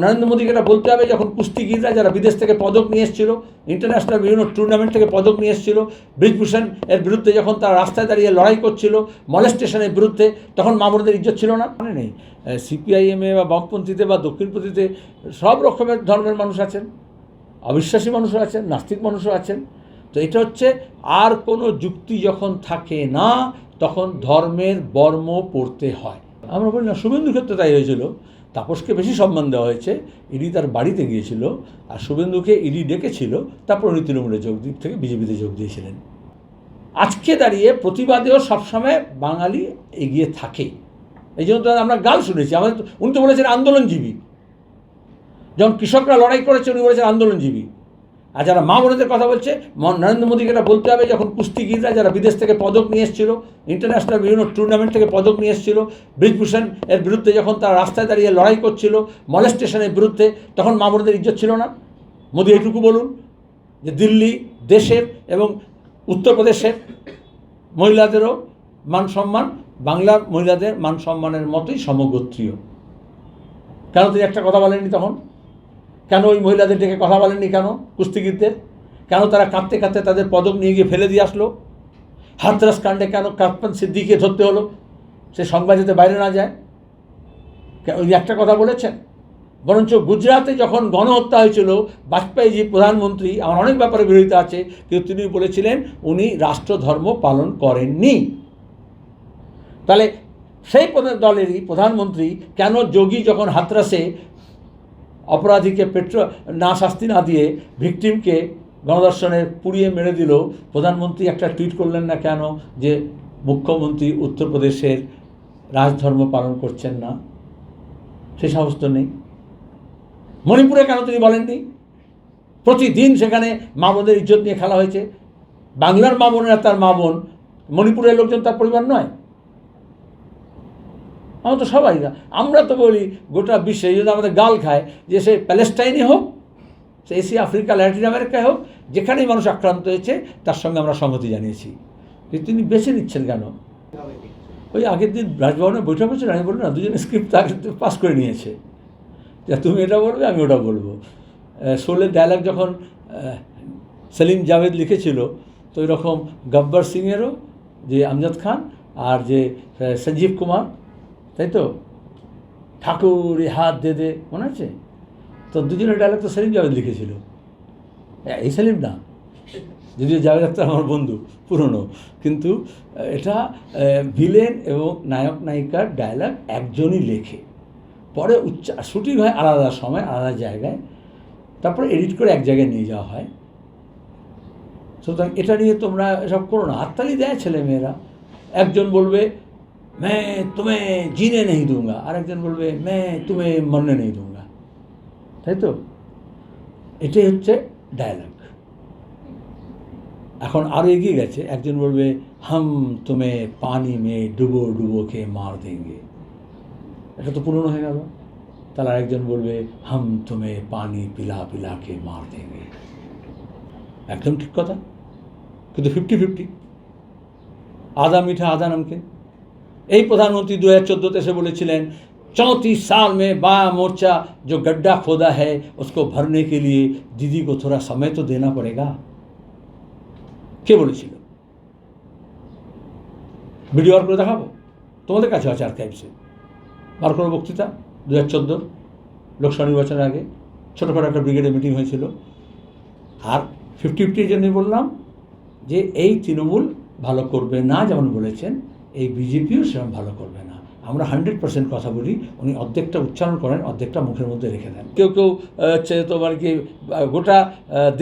নরেন্দ্র মোদীকে এটা বলতে হবে, যখন কুস্তিগিররা যারা বিদেশ থেকে পদক নিয়ে এসেছিল ইন্টারন্যাশনাল বিভিন্ন টুর্নামেন্ট থেকে পদক নিয়ে এসেছিল ব্রিজভূষণ এর বিরুদ্ধে যখন তারা রাস্তায় দাঁড়িয়ে লড়াই করছিল মলেস্টেশনের বিরুদ্ধে, তখন মামুনদের ইজ্জত ছিল না? মানে নেই। সিপিআইএমে বা বামপন্থীতে বা দক্ষিণপন্থীতে সব রকমের ধর্মের মানুষ আছেন, অবিশ্বাসী মানুষও আছেন, নাস্তিক মানুষও আছেন। তো এটা হচ্ছে, আর কোনো যুক্তি যখন থাকে না, তখন ধর্মের বর্ম পড়তে হয়। আমরা বলি না শুভেন্দুর ক্ষেত্রে তাই হয়েছিল। তাপসকে বেশি সম্মান দেওয়া হয়েছে। ইডি তার বাড়িতে গিয়েছিল আর শুভেন্দুকে ইডি ডেকেছিল। তারপর উনি তৃণমূলে যোগ থেকে বিজেপিতে যোগ দিয়েছিলেন। আজকে দাঁড়িয়ে প্রতিবাদেও সবসময় বাঙালি এগিয়ে থাকে। এই জন্য আমরা গাল শুনেছি। আমাদের উনি তো বলেছেন আন্দোলনজীবী। যখন কৃষকরা লড়াই করেছে, উনি বলেছেন আন্দোলনজীবী। আর যারা মা বোনদের কথা বলছে নরেন্দ্র মোদীকে এটা বলতে হবে, যখন কুস্তিগিররা যারা বিদেশ থেকে পদক নিয়ে এসেছিল ইন্টারন্যাশনাল বিভিন্ন টুর্নামেন্ট থেকে পদক নিয়ে এসেছিল ব্রিজভূষণ এর বিরুদ্ধে যখন তারা রাস্তায় দাঁড়িয়ে লড়াই করছিল মলেস্টেশনের বিরুদ্ধে, তখন মা বোনদের ইজ্জত ছিল না। মোদী এইটুকু বলুন যে দিল্লি দেশের এবং উত্তরপ্রদেশের মহিলাদেরও মান সম্মান, বাংলার মহিলাদের মান সম্মানের মতোই সমগোত্রীয়। কেন তিনি একটা কথা বলেননি তখন? কেন ওই মহিলাদের ডেকে কথা বলেননি কেন কুস্তিগীরদের? কেন তারা কাঁদতে কাঁদতে তাদের পদক নিয়ে গিয়ে ফেলে দিয়ে আসলো? হাতরাস কাণ্ডে কেন কাপ্পান সিদ্দিকে ধরতে হলো? সে সংবাদ যাতে বাইরে না যায়? ওই একটা কথা বলেছেন? বরঞ্চ গুজরাটে যখন গণহত্যা হয়েছিল, বাজপেয়ীজি প্রধানমন্ত্রী আমার অনেক ব্যাপারে বিরোধিতা আছে, কিন্তু তিনি বলেছিলেন উনি রাষ্ট্রধর্ম পালন করেননি। তাহলে সেই দলেরই প্রধানমন্ত্রী কেন যোগী যখন হাতরাসে অপরাধীকে পেট্রো, না শাস্তি না দিয়ে ভিকটিমকে গণদর্শনে পুড়িয়ে মেরে দিল। প্রধানমন্ত্রী একটা টুইট করলেন না কেন যে মুখ্যমন্ত্রী উত্তরপ্রদেশের রাজধর্ম পালন করছেন না? সে সাহস তো নেই। মণিপুরে কেন তিনি বলেননি? প্রতিদিন সেখানে মা বোনদের ইজ্জত নিয়ে খেলা হয়েছে। বাংলার মা বোনেরা তার মা বোন, মণিপুরের লোকজন তার পরিবার নয়। আমরা তো সবাই না। আমরা তো বলি গোটা বিশ্বে যদি আমাদের গাল খায় যে সে প্যালেস্টাইনই হোক, সে এশিয়া, আফ্রিকা, ল্যাটিন আমেরিকায় হোক, যেখানেই মানুষ আক্রান্ত হয়েছে, তার সঙ্গে আমরা সংহতি জানিয়েছি। তিনি বেছে নিচ্ছেন কেন? ওই আগের দিন রাজভবনে বৈঠক হচ্ছে আমি বললাম না, দুজনে স্ক্রিপ্ট আগে পাস করে নিয়েছে। যে তুমি এটা বলবে, আমি ওটা বলব। শোলের ডায়লগ যখন সেলিম জাভেদ লিখেছিল, তো এরকম গব্বর সিংয়েরও যে আমজাদ খান আর যে সঞ্জীব কুমার তাই তো ঠাকুর এ হাত দে দে, মনে আছে? তো দুজনের ডায়লগ তো সেলিম জাভেদ লিখেছিল। এই সেলিম না। যদিও জাভেদ আখতার আমার বন্ধু, পুরনো। কিন্তু, এটা ভিলেন এবং নায়ক নায়িকার ডায়লগ একজনই লেখে। পরে উচ্চা শুটিং হয় আলাদা সময়, আলাদা জায়গায়। তারপরে এডিট করে এক জায়গায় নিয়ে যাওয়া হয়। সুতরাং এটা নিয়ে তোমরা এসব করো না। হাততালি দেয় ছেলেমেয়েরা। একজন বলবে मैं तुम्हें जीने नहीं दूंगा আর একজন বলবে मैं तुम्हें মরনে नहीं दूंगा তাই তো এটাই হচ্ছে ডায়ালগ এখন আরও এগিয়ে গেছে একজন বলবে হাম তুমি পানি মে ডুবো ডুবো কে মার দেঙ্গে এটা তো পুরনো হয়ে গেল তাহলে আরেকজন বলবে হাম তুমি পানি পিলা পিলা কে মার দেঙ্গে একদম ঠিক কথা কিন্তু ফিফটি ফিফটি আদা মিঠা আদা নমকিন এই প্রধানমন্ত্রী দু হাজার চোদ্দোতে এসে বলেছিলেন चौंतीस साल में बाया मोर्चा जो गड्ढा खोदा है उसको भरने के लिए दीदी को थोड़ा समय तो देना पड़ेगा কে বলেছিল ভিডিও বার করে দেখাবো তোমাদের কাছে আছে আর্কাইভসে বার করো বক্তৃতা দু হাজার চোদ্দো লোকসভা নির্বাচনের আগে ছোটোখাটো একটা ব্রিগেডের মিটিং হয়েছিল আর ফিফটি ফিফটির জন্যই বললাম যে এই তৃণমূল ভালো করবে না যেমন বলেছেন এই বিজেপিও সেরকম ভালো করবে না। আমরা হান্ড্রেড পার্সেন্ট কথা বলি, উনি অর্ধেকটা উচ্চারণ করেন, অর্ধেকটা মুখের মধ্যে রেখে দেন। কেউ কেউ হচ্ছে তোমার কি গোটা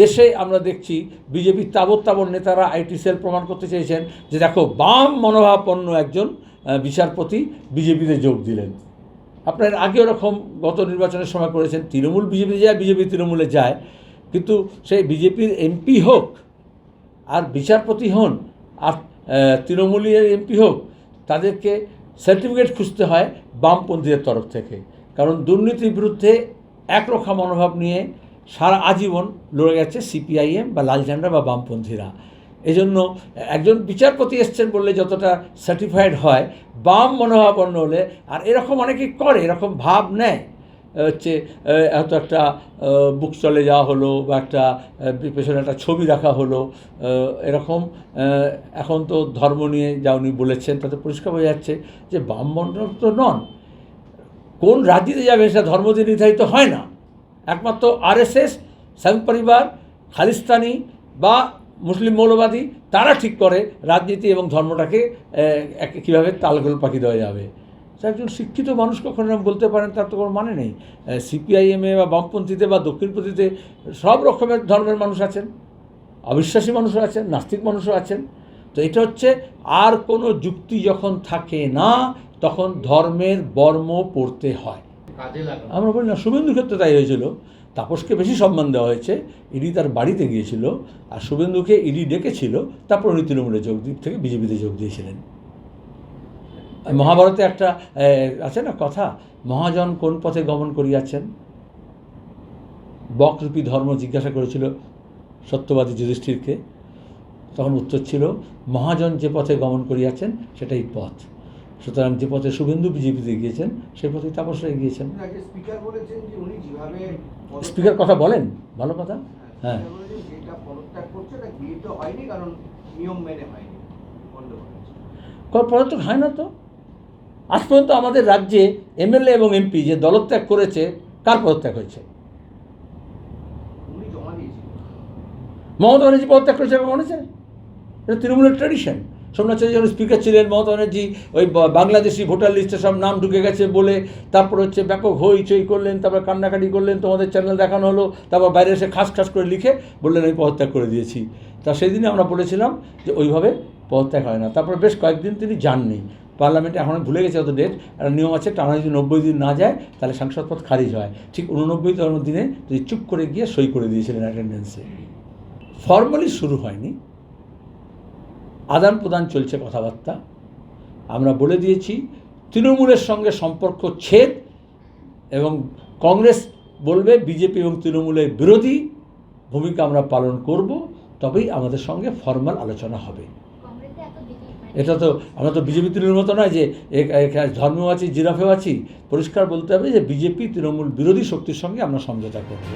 দেশে আমরা দেখছি বিজেপির তাবর তাবর নেতারা আইটি সেল প্রমাণ করতে চেয়েছেন যে দেখো, বাম মনোভাবপন্ন একজন বিচারপতি বিজেপিতে যোগ দিলেন। আপনার আগে ওরকম গত নির্বাচনের সময় করেছেন, তৃণমূল বিজেপি যায়, বিজেপি তৃণমূলে যায়। কিন্তু সেই বিজেপির এমপি হোক, আর বিচারপতি হন, আর তৃণমূলের এমপি হোক, তাদেরকে সার্টিফিকেট খুঁজতে হয় বামপন্থীদের তরফ থেকে। কারণ দুর্নীতির বিরুদ্ধে একরক্ষা মনোভাব নিয়ে সারা আজীবন লড়ে গেছে সিপিআইএম বা লাল ঝান্ডা বা বামপন্থীরা। এজন্য একজন বিচারপতি এসছেন বললে যতটা সার্টিফাইড হয়, বাম মনোভাবাপন্ন হলে আর এরকম অনেকেই করে, এরকম ভাব নেয়। হচ্ছে হয়তো একটা বুক স্টলে যাওয়া হলো বা একটা পেছনে একটা ছবি রাখা হলো এরকম এখন তো ধর্ম নিয়ে যা উনি বলেছেন তাতে পরিষ্কার বোঝা যাচ্ছে যে বামমন্ডল তো নন। কোন রাজ্যে যাবে সেটা ধর্ম দিয়ে নির্ধারিত হয় না। একমাত্র আরএসএস স্বামী পরিবার, খালিস্তানি বা মুসলিম মৌলবাদী, তারা ঠিক করে রাজনীতি এবং ধর্মটাকে কীভাবে তালগোল পাখি দেওয়া যাবে। একজন শিক্ষিত মানুষ কখনো এরম বলতে পারেন তার তো কোনো মানে নেই। সিপিআইএমে বা বামপন্থীতে বা দক্ষিণপন্থীতে সব রকমের ধর্মের মানুষ আছেন অবিশ্বাসী মানুষও আছেন নাস্তিক মানুষও আছেন। তো এটা হচ্ছে আর কোনো যুক্তি যখন থাকে না তখন ধর্মের বর্ম পড়তে হয়। আমরা বলি না শুভেন্দুর ক্ষেত্রে তাই হয়েছিল। তাপসকে বেশি সম্মান দেওয়া হয়েছে ইডি তার বাড়িতে গিয়েছিল আর শুভেন্দুকে ইডি ডেকেছিল তারপর উনি তৃণমূলে যোগ থেকে বিজেপিতে যোগ দিয়েছিলেন। মহাভারতে একটা আছে না কথা? মহাজন কোন পথে গমন করিয়াছেন? বকরূপী ধর্ম জিজ্ঞাসা করেছিল সত্যবাদী যুধিষ্ঠিরকে। তখন উত্তর ছিল মহাজন যে পথে গমন করিয়াছেন সেটাই পথ। সুতরাং যে পথে শুভেন্দু বিজেপিতে গিয়েছেন সেই পথেই তাপসরা গিয়েছেন। স্পিকার কথা বলেন ভালো কথা? হ্যাঁ মেনে কর পদত্যাগ হয় না তো? আজ পর্যন্ত আমাদের রাজ্যে এমএলএ এবং এমপি যে দলত্যাগ করেছে কার পদত্যাগ হয়েছে? মমতা ব্যানার্জি পদত্যাগ করেছে এবং মনে আছে এটা তৃণমূলের ট্র্যাডিশন সোমনাথ চৌধুরী যখন স্পিকার ছিলেন মমতা ব্যানার্জি ওই বাংলাদেশি ভোটার লিস্টে সব নাম ঢুকে গেছে বলে তারপর হচ্ছে ব্যাপক হইচই করলেন তারপর কান্নাকাটি করলেন তোমাদের চ্যানেল দেখানো হলো তারপর বাইরে এসে খাস খাস করে লিখে বললেন আমি পদত্যাগ করে দিয়েছি। তা সেই দিনে আমরা বলেছিলাম যে ওইভাবে পদত্যাগ হয় না। তারপর বেশ কয়েকদিন তিনি যাননি। পার্লামেন্টে এখন ভুলে গেছে অত ডেট একটা নিয়ম আছে, টানা যদি নব্বই দিন না যায়, তাহলে সাংসদ পদ খারিজ হয়। ঠিক উননব্বই দিনে তিনি চুপ করে গিয়ে সই করে দিয়েছিলেন অ্যাটেন্ডেন্সে ফর্মালি শুরু হয়নি। আদান প্রদান চলছে কথাবার্তা। আমরা বলে দিয়েছি, তৃণমূলের সঙ্গে সম্পর্ক ছেদ এবং কংগ্রেস বলবে, বিজেপি এবং তৃণমূলের বিরোধী ভূমিকা আমরা পালন করব, তবেই আমাদের সঙ্গে ফর্মাল আলোচনা হবে। এটা তো আমরা তো বিজেপি তৃণমূল মতো নয় যে ধর্মেও আছি, জিরাফেও আছি। পরিষ্কার বলতে হবে যে বিজেপি তৃণমূল বিরোধী শক্তির সঙ্গে আমরা সমঝোতা করব।